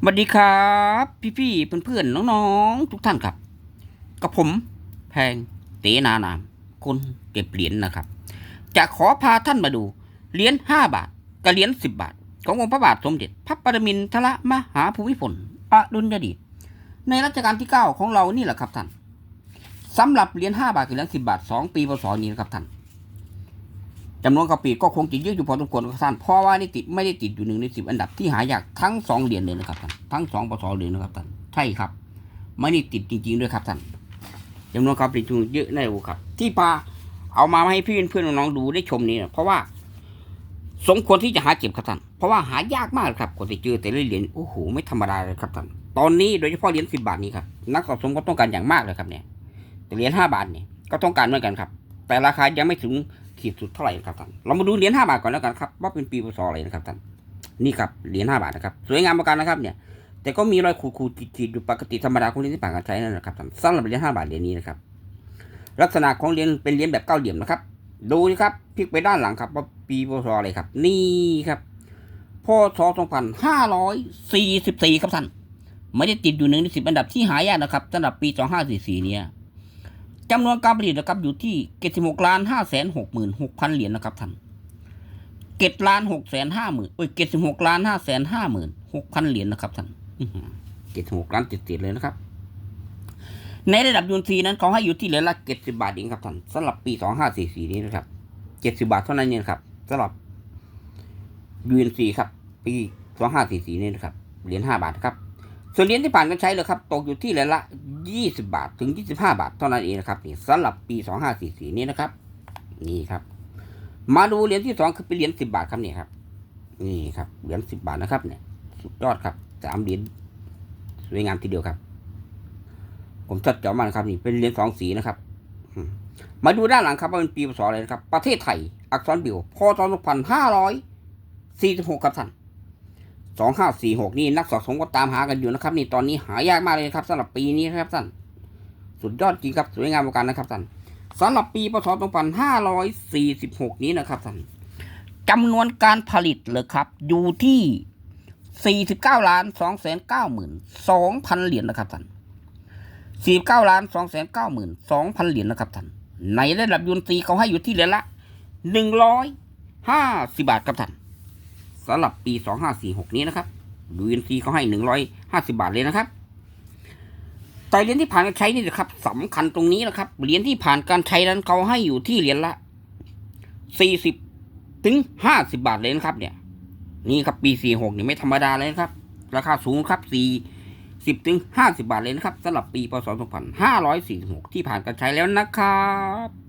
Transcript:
สวัสดีครับ พี่ๆเพื่อนๆน้องๆ ทุกท่านครับ กับผมแพงเตนานาม คนเก็บเหรียญนะครับ จะขอพาท่านมาดูเหรียญห้าบาทกับเหรียญสิบบาท ขององค์พระบาทสมเด็จ พระปรมินทรมหาภูมิพลอดุลยเดชในรัชกาลที่เก้าของเรานี่แหละครับท่านสำหรับเหรียญห้าบาทกับเหรียญสิบบาทสองปีพศนี้นะครับท่าน จำนวนกระปีก็คงจะเยอะอยู่พอสมควรครับท่านเพราะว่านี่ติดไม่ได้ติดอยู่หนึ่งในสิบอันดับที่หายากทั้งสองเหรียญเลยนะครับท่านทั้งสองปศเหรียญนะครับท่านใช่ครับไม่ได้ติดจริง ๆด้วยครับท่านจำนวนกระปีถูเยอะแน่โอครับ ที่ปาเอามาให้พี่เพื่อนๆน้องๆดูได้ชมนี่นะเพราะว่า สมควรที่จะหาเก็บครับท่านเพราะว่าหายากมากครับกว่าจะเจอแต่ละเหรียญโอ้โหไม่ธรรมดาเลยครับท่านตอนนี้โดยเฉพาะเหรียญสิบาทนี้ครับนักสะสมก็ต้องการอย่างมากเลยครับเนี่ยแต่เหรียญห้าบาทเนี่ยก็ต้องการเหมือนกันครับ แต่ราคายังไม่ถึง ขีดสุดเท่าไหร่ครับท่านเรามาดูเหรียญห้าบาทก่อนแล้วกันครับว่าเป็นปีพศอะไรนะครับท่านนี่ครับเหรียญห้าบาทนะครับสวยงามเหมือนกันนะครับเนี่ยแต่ก็มีรอยขูดขูดขีดๆอยู่ปกติธรรมดาของเหรียญที่ผ่านการใช้นั่นแหละครับท่านสำหรับเหรียญห้าบาทเหรียญนี้นะครับลักษณะของเหรียญเป็นเหรียญแบบเก้าเหลี่ยมนะครับ ดูนะครับพลิกไปด้านหลังครับว่าปีพศอะไรครับ นี่ครับพศสองพันห้าร้อยสี่สิบสี่ครับท่านไม่ได้ติดอยู่หนึ่งในสิบอันดับที่หายากนะครับสำหรับปีสองห้าสี่สี่เนี่ย จำนวนการผลิตนะครับอยู่ที่เจ็ดสิบหกล้านห้าแสนหกหมื่นหกพันเหรียญนะครับท่านเจ็ดล้านหกแสนห้าหมื่นเอ้ยเจ็ดสิบหกล้านห้าแสนห้าหมื่นหกพันเหรียญนะครับท่านเจ็ดสิบหกล้านติดๆเลยนะครับ ในระดับยูนซีนั้นเขาให้อยู่ที่เหรียญละเจ็ดสิบาทเองครับท่านสำหรับปีสองห้าสี่สี่นี้นะครับเจ็ดสิบาทเท่านั้นเองครับสำหรับยูนซีครับ ปีสองห้าสี่สี่นี้นะครับเหรียญห้าบาทครับ ส่วนเหรียญที่ผ่านการใช้เลยครับ ตกอยู่ที่เหรียญละ 20 บาทถึง 25 บาท เท่านั้นเองนะครับนี่สำหรับปี 2544 นี้นะครับ นี่ครับ มาดูเหรียญที่สองคือเป็นเหรียญ10 บาทครับเนี่ยครับ นี่ครับเหรียญ10 บาทนะครับเนี่ยสุดยอดครับสามเหรียญสวยงามทีเดียวครับ ผมจัดเจาะมานะครับนี่เป็นเหรียญสองสีนะครับมมาดูด้านหลังครับว่าเป็นปีพศอะไรนะครับ ประเทศไทย อักษรบิวพศ2546ครับท่าน สองห้าสี่หกนี่นักสะสมก็ตามหากันอยู่นะครับ นี่ตอนนี้หายากมากเลยครับสำหรับปีนี้นะครับท่านสุดยอดจริงครับสวยงามเหมือนกันนะครับท่านสำหรับปีพศ2546 นี้นะครับท่านจำนวนการผลิตเลยครับ อยู่ที่ 49ล้าน2 9 2 0 0เหรียญนะครับท่าน49ล้าน2 9 9 2 0 0 เหรียญนะครับท่านในระดับยูนซีเขาให้อยู่ที่เหรียญละ 150 บาทครับท่าน สำหรับปี 2546 นี้นะครับ UNC เขาให้ 150 บาทเลยนะครับ แต่เหรียญที่ผ่านการใช้นี่นะครับสำคัญตรงนี้นะครับ เหรียญที่ผ่านการใช้นั้นเขาให้อยู่ที่เหรียญละ 40 ถึง 50 บาทเลยนะครับ เนี่ย นี่ครับปี 46นี่ไม่ธรรมดาเลยนะครับ ราคาสูงครับ 40 ถึง 50 บาทเลยนะครับสำหรับปีพศ2546 ที่ผ่านการใช้แล้วนะครับ